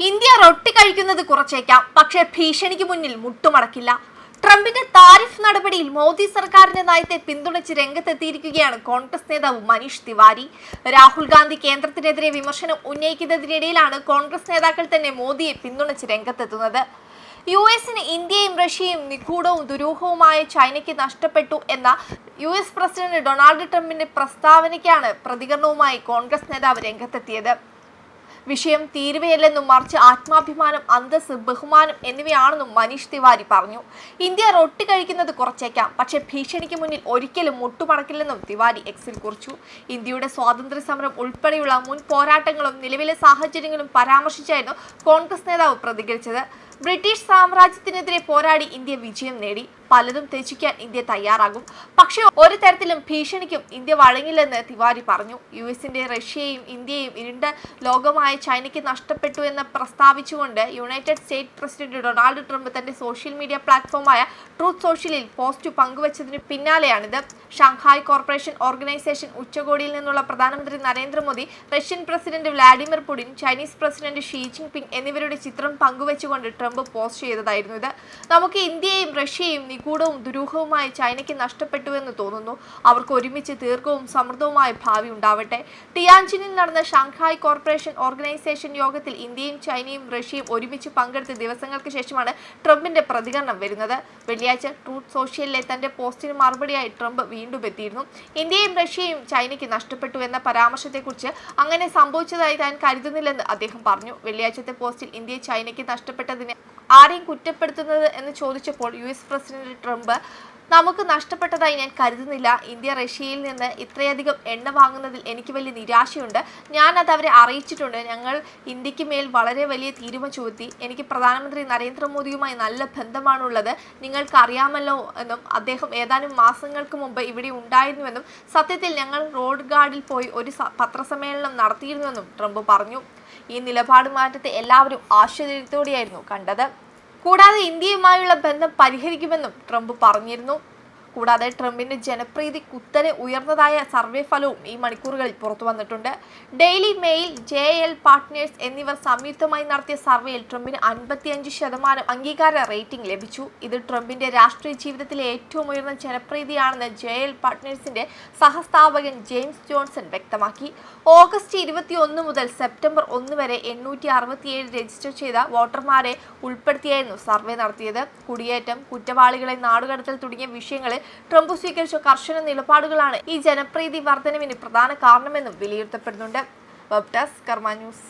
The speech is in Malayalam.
ഇന്ത്യ റൊട്ടി കഴിക്കുന്നത് കുറച്ചേക്കാം. പക്ഷേ ഭീഷണിക്ക് മുന്നിൽ മുട്ടുമടക്കില്ല. ട്രംപിന്റെ താരിഫ് നടപടിയിൽ മോദി സർക്കാരിന്റെ നയത്തെ പിന്തുണച്ച് രംഗത്തെത്തിയിരിക്കുകയാണ് കോൺഗ്രസ് നേതാവ് മനീഷ് തിവാരി. രാഹുൽ ഗാന്ധി കേന്ദ്രത്തിനെതിരെ വിമർശനം ഉന്നയിക്കുന്നതിനിടയിലാണ് കോൺഗ്രസ് നേതാക്കൾ തന്നെ മോദിയെ പിന്തുണച്ച് രംഗത്തെത്തുന്നത്. യു എസിന് ഇന്ത്യയും റഷ്യയും നിഗൂഢവും ദുരൂഹവുമായ ചൈനയ്ക്ക് നഷ്ടപ്പെട്ടു എന്ന യു എസ് പ്രസിഡന്റ് ഡൊണാൾഡ് ട്രംപിന്റെ പ്രസ്താവനയ്ക്കാണ് പ്രതികരണവുമായി കോൺഗ്രസ് നേതാവ് രംഗത്തെത്തിയത്. വിഷയം തീരുവയല്ലെന്നും മറിച്ച് ആത്മാഭിമാനം അന്തസ് ബഹുമാനം എന്നിവയാണെന്നും മനീഷ് തിവാരി പറഞ്ഞു. ഇന്ത്യ റൊട്ടി കഴിക്കുന്നത് കുറച്ചേക്കാം പക്ഷേ ഭീഷണിക്ക് മുന്നിൽ ഒരിക്കലും മുട്ടുമടക്കില്ലെന്നും തിവാരി എക്സിൽ കുറിച്ചു. ഇന്ത്യയുടെ സ്വാതന്ത്ര്യ സമരം ഉൾപ്പെടെയുള്ള മുൻ പോരാട്ടങ്ങളും നിലവിലെ സാഹചര്യങ്ങളും പരാമർശിച്ചായിരുന്നു കോൺഗ്രസ് നേതാവ് പ്രതികരിച്ചത്. ബ്രിട്ടീഷ് സാമ്രാജ്യത്തിനെതിരെ പോരാടി ഇന്ത്യ വിജയം നേടി. പലതും ത്യജിക്കാൻ ഇന്ത്യ തയ്യാറാകും. പക്ഷേ ഒരു തരത്തിലും ഭീഷണിക്കും ഇന്ത്യ വഴങ്ങില്ലെന്ന് തിവാരി പറഞ്ഞു. യു എസിന്റെ റഷ്യയെയും ഇന്ത്യയും ഇരുണ്ട ലോകമായ ചൈനയ്ക്ക് നഷ്ടപ്പെട്ടു എന്ന് പ്രസ്താവിച്ചുകൊണ്ട് united state president Donald Trump തന്റെ സോഷ്യൽ മീഡിയ പ്ലാറ്റ്ഫോമായ ട്രൂത്ത് സോഷ്യലിൽ പോസ്റ്റ് പങ്കുവച്ചതിന് പിന്നാലെയാണിത്. ഷാങ്ഹായ് കോർപ്പറേഷൻ ഓർഗനൈസേഷൻ ഉച്ചകോടിയിൽ നിന്നുള്ള പ്രധാനമന്ത്രി Narendra Modi Russian president Vladimir Putin Chinese president she Jin ping എന്നിവരുടെ ചിത്രം പങ്കുവച്ചുകൊണ്ട് ട്രംപ് പോസ്റ്റ് ചെയ്തതായിരുന്നു ഇത്. നമുക്ക് ഇന്ത്യയും റഷ്യയും നിഗൂഢവും ദുരൂഹവുമായ ചൈനയ്ക്ക് നഷ്ടപ്പെട്ടുവെന്ന് തോന്നുന്നു. അവർക്ക് ഒരുമിച്ച് ദീർഘവും സമൃദ്ധവുമായ ഭാവി ഉണ്ടാവട്ടെ. ടിയാൻജിനിൽ നടന്ന ഷാങ്ഹായ് കോർപ്പറേഷൻ ഓർഗനൈസേഷൻ യോഗത്തിൽ ഇന്ത്യയും ചൈനയും റഷ്യയും ഒരുമിച്ച് പങ്കെടുത്ത ദിവസങ്ങൾക്ക് ശേഷമാണ് ട്രംപിന്റെ പ്രതികരണം വരുന്നത്. വെള്ളിയാഴ്ച ട്രൂത്ത് സോഷ്യലിലെ തന്റെ പോസ്റ്റിന് മറുപടിയായി ട്രംപ് വീണ്ടും എത്തിയിരുന്നു. ഇന്ത്യയും റഷ്യയും ചൈനയ്ക്ക് നഷ്ടപ്പെട്ടു എന്ന പരാമർശത്തെക്കുറിച്ച് അങ്ങനെ സംഭവിച്ചതായി താൻ കരുതുന്നില്ലെന്ന് അദ്ദേഹം പറഞ്ഞു. വെള്ളിയാഴ്ചത്തെ പോസ്റ്റിൽ ഇന്ത്യ ചൈനയ്ക്ക് നഷ്ടപ്പെട്ടതിനെ ആരെയും കുറ്റപ്പെടുത്തുന്നത് എന്ന് ചോദിച്ചപ്പോൾ യു എസ് പ്രസിഡന്റ് ട്രംപ് നമുക്ക് നഷ്ടപ്പെട്ടതായി ഞാൻ കരുതുന്നില്ല. ഇന്ത്യ റഷ്യയിൽ നിന്ന് ഇത്രയധികം എണ്ണ വാങ്ങുന്നതിൽ എനിക്ക് വലിയ നിരാശയുണ്ട്. ഞാൻ അത് അവരെ അറിയിച്ചിട്ടുണ്ട്. ഞങ്ങൾ ഇന്ത്യയ്ക്ക് മേൽ വളരെ വലിയ തീരുമ ചുമത്തി. എനിക്ക് പ്രധാനമന്ത്രി നരേന്ദ്രമോദിയുമായി നല്ല ബന്ധമാണുള്ളത്. നിങ്ങൾക്ക് അറിയാമല്ലോ എന്നും അദ്ദേഹം ഏതാനും മാസങ്ങൾക്ക് മുമ്പ് ഇവിടെ ഉണ്ടായിരുന്നുവെന്നും സത്യത്തിൽ ഞങ്ങൾ റോഡ് ഗാർഡിൽ പോയി ഒരു പത്രസമ്മേളനം നടത്തിയിരുന്നുവെന്നും ട്രംപ് പറഞ്ഞു. ഈ നിലപാട് മാറ്റത്തെ എല്ലാവരും ആശ്ചര്യത്തോടെയായിരുന്നു കണ്ടത്. കൂടാതെ ഇന്ത്യയുമായുള്ള ബന്ധം പരിഹരിക്കുമെന്നും ട്രംപ് പറഞ്ഞിരുന്നു. കൂടാതെ ട്രംപിന്റെ ജനപ്രീതി കുത്തനെ ഉയർന്നതായ സർവേ ഫലവും ഈ മണിക്കൂറുകളിൽ പുറത്തു വന്നിട്ടുണ്ട്. Daily mail J L partners എന്നിവർ സംയുക്തമായി നടത്തിയ സർവേയിൽ ട്രംപിന് അൻപത്തിയഞ്ച് ശതമാനം അംഗീകാര റേറ്റിംഗ് ലഭിച്ചു. ഇത് ട്രംപിന്റെ രാഷ്ട്രീയ ജീവിതത്തിലെ ഏറ്റവും ഉയർന്ന ജനപ്രീതിയാണെന്ന് ജെ എൽ പാർട്ട്നേഴ്സിന്റെ സഹസ്ഥാപകൻ ജെയിംസ് ജോൺസൺ വ്യക്തമാക്കി. ഓഗസ്റ്റ് ഇരുപത്തിയൊന്ന് മുതൽ സെപ്റ്റംബർ ഒന്ന് വരെ എണ്ണൂറ്റി അറുപത്തിയേഴ് രജിസ്റ്റർ ചെയ്ത വോട്ടർമാരെ ഉൾപ്പെടുത്തിയായിരുന്നു സർവേ നടത്തിയത്. കുടിയേറ്റം കുറ്റവാളികളെ നാടുകടത്തൽ തുടങ്ങിയ വിഷയങ്ങളിൽ ട്രംപ് സ്വീകരിച്ച കർശന നിലപാടുകളാണ് ഈ ജനപ്രീതി വർധനവിന് പ്രധാന കാരണമെന്നും വിലയിരുത്തപ്പെടുന്നുണ്ട്. Web desk Karma news.